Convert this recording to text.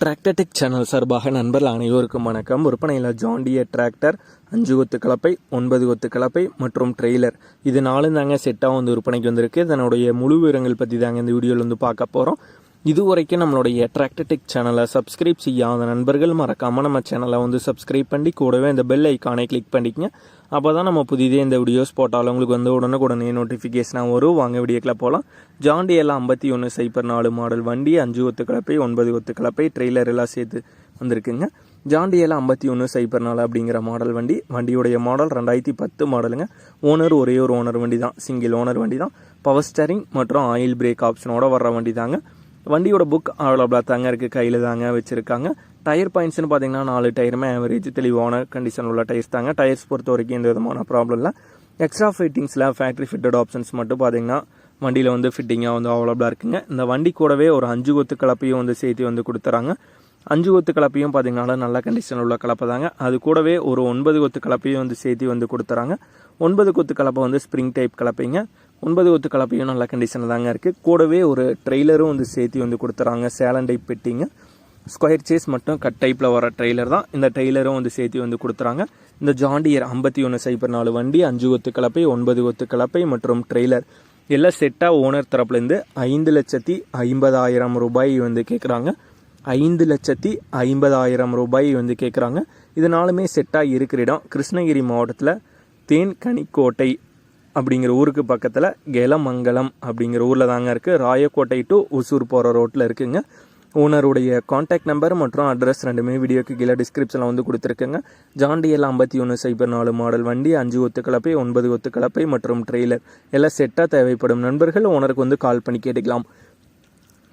Tractor Tech channel சார்பாக நண்பர்கள் அனைவருக்கும் வணக்கம். விற்பனையில் ஜாண்டியர் டிராக்டர் அஞ்சு கொத்து கலப்பை ஒன்பது கொத்து கலப்பை மற்றும் ட்ரெய்லர் இது நாலும் தாங்க செட்டாக வந்து விற்பனைக்கு வந்திருக்கு. இதனுடைய முழு விவரங்கள் பற்றி தாங்க இந்த வீடியோவில் வந்து பார்க்க போகிறோம் இதுவரைக்கும் நம்மளுடைய டிராக்டர்டெக் சேனலை சப்ஸ்கிரைப் செய்யாத நண்பர்கள் மறக்காமல் நம்ம சேனலை வந்து சப்ஸ்கிரைப் பண்ணி கூடவே இந்த பெல் ஐக்கானை கிளிக் பண்ணிக்கங்க. அப்போ தான் நம்ம புதிதே இந்த வீடியோஸ் போட்டாலும் உங்களுக்கு வந்து உடனுக்குடனே நோட்டிஃபிகேஷனாக வரும். வாங்க வீடியோக்கில் போகலாம் ஜாண்டியில் ஐம்பத்தி ஒன்று சைப்பர் நாலு மாடல் வண்டி அஞ்சு ஒத்து கலப்பை ஒன்பது ஒத்து கலப்பை ட்ரெய்லர் எல்லாம் சேர்த்து வந்திருக்குங்க. ஜாண்டியில் ஐம்பத்தி ஒன்று சைப்பர் நாலு அப்படிங்கிற மாடல் வண்டி. வண்டியுடைய மாடல் ரெண்டாயிரத்தி பத்து மாடலுங்க ஓனர் ஒரே ஒரு ஓனர் வண்டி தான் சிங்கிள் ஓனர் வண்டி தான் பவர் ஸ்டேரிங் மற்றும் ஆயில் பிரேக் ஆப்ஷனோட வர்ற வண்டி தாங்க வண்டியோட புக் அவைலபிளாக தாங்க இருக்குது கையில் தாங்க வச்சுருக்காங்க. டயர் பாயிண்ட்ஸ்னு பார்த்தீங்கன்னா நாலு டயருமே ஆவரேஜ் தெளிவான கண்டிஷன் உள்ள டயர்ஸ் தாங்க. டயர்ஸ் பொறுத்த வரைக்கும் எந்த விதமான ப்ராப்ளம் இல்லை. எக்ஸ்ட்ரா ஃபிட்டிங்ஸில் ஃபேக்ட்ரி ஃபிட்டட் ஆப்ஷன்ஸ் மட்டும் பார்த்தீங்கன்னா வண்டியில் வந்து ஃபிட்டிங்காக வந்து அவைலபிளாக இருக்குங்க. இந்த வண்டி கூடவே ஒரு அஞ்சு கொத்து கலப்பையும் வந்து சேர்த்து வந்து கொடுத்துறாங்க. அஞ்சு கொத்து கலப்பையும் பார்த்தீங்கன்னா நல்ல கண்டிஷன் உள்ள கலப்பை தாங்க. அது கூடவே ஒரு ஒன்பது கொத்து கலப்பையும் வந்து சேர்த்து வந்து கொடுத்துறாங்க. ஒன்பது கொத்து கலப்பை வந்து ஸ்ப்ரிங் டைப் கலப்பைங்க. ஒன்பது கொத்து கலப்பையும் நல்ல கண்டிஷனில் தாங்க இருக்குது கூடவே ஒரு ட்ரெய்லரும் வந்து சேர்த்து வந்து கொடுத்துறாங்க. சேலன் டைப் பெட்டிங்க. ஸ்கொயர் சேஸ் மட்டும் கட் டைப்பில் வர ட்ரெய்லர் தான். இந்த ட்ரெய்லரும் வந்து சேர்த்து வந்து கொடுத்துறாங்க. இந்த ஜாண்டியர் ஐம்பத்தி ஒன்று சைபர் நாலு வண்டி அஞ்சு கொத்து கலப்பை ஒன்பது கொத்து கலப்பை மற்றும் ட்ரெய்லர் எல்லாம் செட்டாக ஓனர் தரப்புலேருந்து ஐந்து லட்சத்தி ஐம்பதாயிரம் ரூபாய் வந்து கேட்குறாங்க ஐந்து லட்சத்தி ஐம்பதாயிரம் ரூபாய் வந்து கேட்குறாங்க இதனாலுமே செட்டாக இருக்கிற இடம் கிருஷ்ணகிரி மாவட்டத்தில் தேன்கனிக்கோட்டை அப்படிங்கிற ஊருக்கு பக்கத்தில் கெலமங்கலம் அப்படிங்கிற ஊரில் தாங்க இருக்குது ராயக்கோட்டை டு ஒசூர் போகிற ரோட்டில் இருக்குங்க. ஓனருடைய காண்டாக்ட் நம்பர் மற்றும் அட்ரஸ் ரெண்டுமே வீடியோக்கு கீழே டிஸ்கிரிப்ஷனில் வந்து கொடுத்துருக்குங்க. ஜாண்டியல் ஐம்பத்தி ஒன்று சைபர் நாலு மாடல் வண்டி அஞ்சு ஒத்து கலப்பை ஒன்பது ஒத்து கலப்பை மற்றும் ட்ரெய்லர் எல்லாம் செட்டாக தேவைப்படும் நண்பர்கள் ஓனருக்கு வந்து கால் பண்ணி கேட்டுக்கலாம்.